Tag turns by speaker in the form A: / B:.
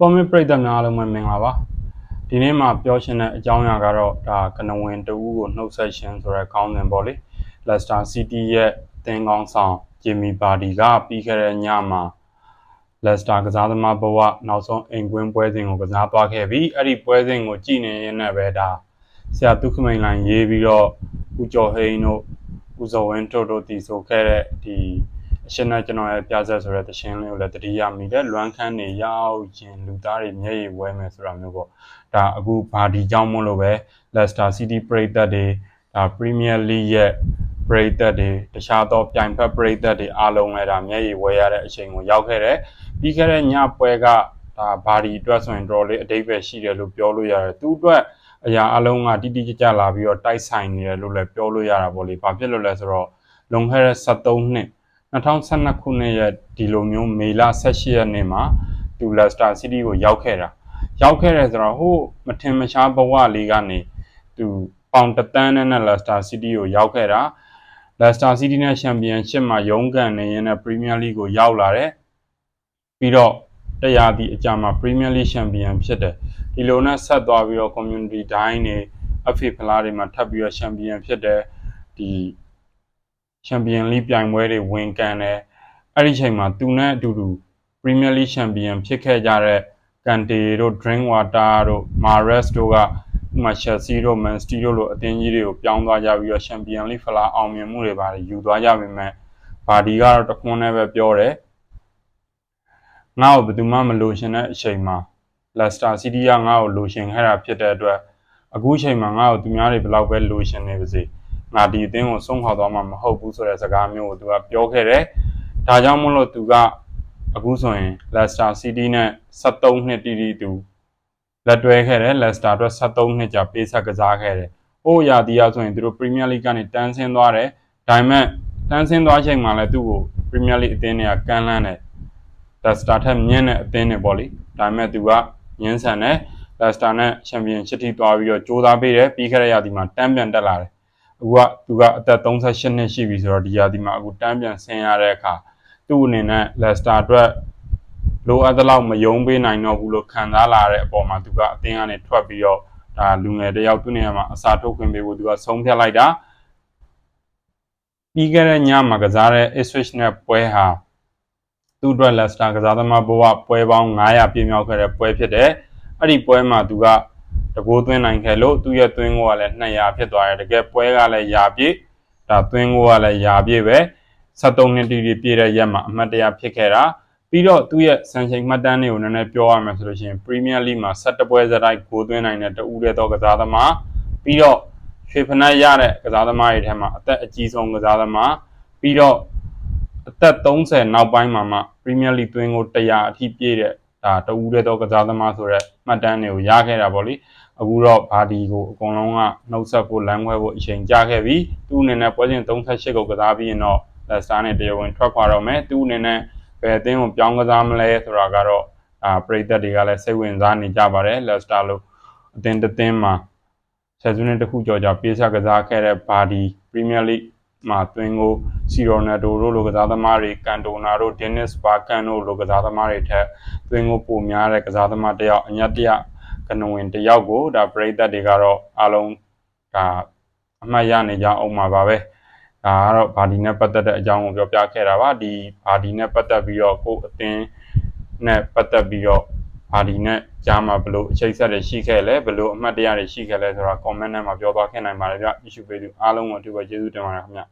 A: ပေါ်မစ်ပရိသတ်များအားလုံးပဲမင်္ဂလာပါဒီနေ့မှာပြောရှင်တဲ့အကြောင်းအရာကတော့ဒါကနဝင်တူကိုနှုတ်ဆက်ရှင်ဆိုတဲ့ခေါင်းစဉ်ပေါ့လေလက်စတာစီးတီးရဲ့အသင်းကောင်းဆောင်ဂျီမီပါဒီကပြီးခဲ့တဲ့ညမှာလက်စတာကစားသမားဘဝနောက်ဆုံးအိမ်ကွင်းပွဲစဉ်ကိုကစားသွားခဲ့ပြီးအဲ့ဒီပွဲစဉ်ကိုကြည့်နေရင်းနဲ့ပဲဒါဆရာဒုက္ခမိန်လိုင်ရေးပြီးတော့ဦးကျော်ဟိန်းတို့ဦးစောဝင်းတို့တို့တည်ဆိုခဲ့တဲ့ဒီ အရှင်နဲ့ကျွန်တော်ရဲ့ပြဆက်ဆိုတဲ့တခြင်းလေးကိုလည်းတတိယမိတဲ့လွမ်းခန်းနေရောက်ရင်လူသားတွေမျက်ရည်ဝဲမယ်ဆိုတာမျိုးပေါ့ဒါအခုဘာဒီကြောင့်မို့လို့ပဲ Leicester City ပရိသတ်တွေဒါ Premier League ရဲ့ပရိသတ်တွေတခြားသောပြိုင်ဖက်ပရိသတ်တွေအားလုံးလည်းဒါမျက်ရည်ဝဲရတဲ့အချိန်ကိုရောက်ခဲ့တယ်ပြီးခဲ့တဲ့ညပွဲကဒါဘာဒီအတွက်ဆိုရင်တော်လေးအတိတ်ပဲရှိတယ်လို့ပြောလို့ရတယ်သူအတွက်အရာအလုံးကတိတိကျကျလာပြီးတော့တိုက်ဆိုင်နေတယ်လို့လည်းပြောလို့ရတာပေါ့လေ။ဘာဖြစ်လို့လဲဆိုတော့လွန်ခဲ့တဲ့73နှစ် 2012ခုနှစ်ရဲ့ဒီလိုမျိုးမေလ18ရက်နေ့မှာတူလက်စတာစီးတီးကိုရောက်ခဲ့တာရောက်ခဲ့တယ်ဆိုတော့ဟိုမထင်မရှားဘဝလေးကနေသူပေါင်တသန်းနဲ့လက်စတာစီးတီးကိုရောက်ခဲ့တာလက်စတာစီးတီးနဲ့ချန်ပီယံရှစ်မှာရုန်းကန်နေရင်လည်းပရီးမီးယားလိကိုရောက်လာတယ်ပြီးတော့တရားဒီအကြမှာပရီးမီးယားလိချန်ပီယံဖြစ်တယ်ဒီလိုနဲ့ဆက်သွားပြီးတော့ community တိုင်းနေအဖေဖလားတွေမှာထပ်ပြီးတော့ချန်ပီယံဖြစ်တယ်ဒီ ချန်ပီယံလိပြိုင်ပွဲတွေဝင်ကန်တယ်အဲ့ဒီချိန်မှာသူနဲ့အတူတူပရီးမီးယားလိချန်ပီယံဖြစ်ခဲ့ကြတဲ့ကန်တေတို့ drink water တို့ mares တို့ကဥမာ Chelsea တို့ Man City တို့လိုအသင်းကြီးတွေကိုပြောင်းသွားကြပြီးတော့ချန်ပီယံလိဖလားအောင်မြင်မှုတွေပါတယ်ယူသွားကြပြီမဲ့ဘာဒီကတော့တခွန်းနဲ့ပဲပြောတယ်ငါ့ကိုဘယ်သူမှမလိုချင်တဲ့အချိန်မှာ Leicester City ကငါ့ကိုလိုချင်ခဲ့တာဖြစ်တဲ့အတွက်အခုချိန်မှာငါ့ကိုသူများတွေဘယ်လောက်ပဲလိုချင်နေပါစေ ငါဒီအသင်းကိုဆုံးခွာသွားမှာမဟုတ်ဘူးဆိုတဲ့စကားမျိုးကိုသူကပြောခဲ့တယ်ဒါကြောင့်မို့လို့သူကအခုဆိုရင် Leicester City နဲ့73နှစ်တီးတီးသူလက်တွဲခဲ့တယ် Leicester အတွက်73နှစ်ကြာပေးဆက်ကစားခဲ့တယ်။အိုးရာဒီယာဆိုရင်သူတို့ Premier League ကနေတန်းဆင်းသွားတယ်။ဒါပေမဲ့တန်းဆင်းသွားချိန်မှာလည်းသူ့ကို Premier League အသင်းတွေကကမ်းလှမ်းတယ်။ Leicester ထက်မြင့်တဲ့အသင်းတွေပေါ့လေ။ဒါပေမဲ့သူကညှင်းဆန်တယ်။ Leicester နဲ့ Championship ထိသွားပြီးတော့ကြိုးစားပေးတယ်ပြီးခဲ့တဲ့ရာသီမှာတန်းပြန်တက်လာတယ်။ အခုကသူကအသက်38နှစ်ရှိပြီဆိုတော့ဒီရာသီမှာအခုတန်းပြန်ဆင်းရတဲ့အခါသူ့အနေနဲ့ Leicester အတွက်လိုအပ်သလောက်မယုံပေးနိုင်တော့ဘူးလို့ခံစားလာတဲ့အပေါ်မှာသူကအသင်းကနေထွက်ပြီးတော့ဒါလူငယ်တယောက်သူ့နေရာမှာအစာထုတ်ခွင့်ပေးဖို့သူကဆုံးဖြတ်လိုက်တာပြီးခဲ့တဲ့ညမှာကစားတဲ့ Ipswich နဲ့ပွဲဟာသူ့အတွက် Leicester ကစားသမားဘဝပွဲပေါင်း900ပြည့်မြောက်ခဲ့တဲ့ပွဲဖြစ်တယ်အဲ့ဒီပွဲမှာသူက တကိုးသွင်းနိုင်ခဲ့လို့သူ့ရဲ့သွင်းကိုကလည်း200ဖြစ်သွားတယ်တကယ်ပွဲကလည်းရာပြည့်ဒါသွင်းကိုကလည်းရာပြည့်ပဲ73နှစ်တိတိပြည့်တဲ့ရက်မှာအမှတ်တရဖြစ်ခဲ့တာပြီးတော့သူ့ရဲ့စံချိန်မှတ်တမ်းတွေကိုနည်းနည်းပြောရမယ်ဆိုလို့ရှိရင် Premier League မှာ17ပွဲစတိုက်ဂိုးသွင်းနိုင်တဲ့တဦးတည်းသောကစားသမားပြီးတော့ရွှေဖနက်ရတဲ့ကစားသမားတွေထဲမှာအသက်အကြီးဆုံးကစားသမားပြီးတော့အသက်30နောက်ပိုင်းမှာမှ Premier League သွင်းကို100အထိပြည့်တဲ့ဒါတဦးတည်းသောကစားသမားဆိုတဲ့မှတ်တမ်းတွေကိုရခဲ့တာပေါ့လေ အခုတော့ဘာဒီကိုအကုန်လုံးကနှုတ်ဆက်ဖို့လမ်းခွဲဖို့အချိန်ကြာခဲ့ပြီသူ့အနေနဲ့ပွဲစဉ်38ကိုကစားပြီးရင်တော့လက်စတာနဲ့တရားဝင်ထွက်ခွာတော့မယ်သူ့အနေနဲ့ဘယ်အသင်းကိုပြောင်းကစားမလဲဆိုတာကတော့အာပရိသတ်တွေကလည်းစိတ်ဝင်စားနေကြပါတယ်လက်စတာလို့အသင်းတစ်သင်းမှာဆယ်စုနှစ်တစ်ခုကျော်ကြာပေးဆက်ကစားခဲ့တဲ့ဘာဒီပရီးမီးယားလိမှာသွင်းကိုစီရိုနယ်ဒိုတို့လိုကစားသမားတွေကန်တိုနာတို့ဒင်းနစ်ဘာကန်တို့လိုကစားသမားတွေထက်သွင်းကိုပိုများတဲ့ကစားသမားတယောက်အညက်တရ ကနဝင်တယောက်ကိုဒါပရိသတ်တွေကတော့အားလုံးဒါအမှတ်ရနေကြအောင်ပါပဲ။ဒါကတော့ဘာဒီနဲ့ပတ်သက်တဲ့အကြောင်းကိုပြောပြခဲ့တာပါဒီဘာဒီနဲ့ပတ်သက်ပြီးတော့ကိုယ်အသင်းနဲ့ပတ်သက်ပြီးတော့ဘာဒီနဲ့ကြားမှာဘလို့အချိတ်ဆက်တွေရှိခဲ့လဲဘလို့အမှတ်တရတွေရှိခဲ့လဲဆိုတာ comment ထဲမှာပြောသွားခဲ့နိုင်ပါတယ်ဗျ issue ပေးသူအားလုံးကိုအထူးပဲကျေးဇူးတင်ပါတယ်ခင်ဗျ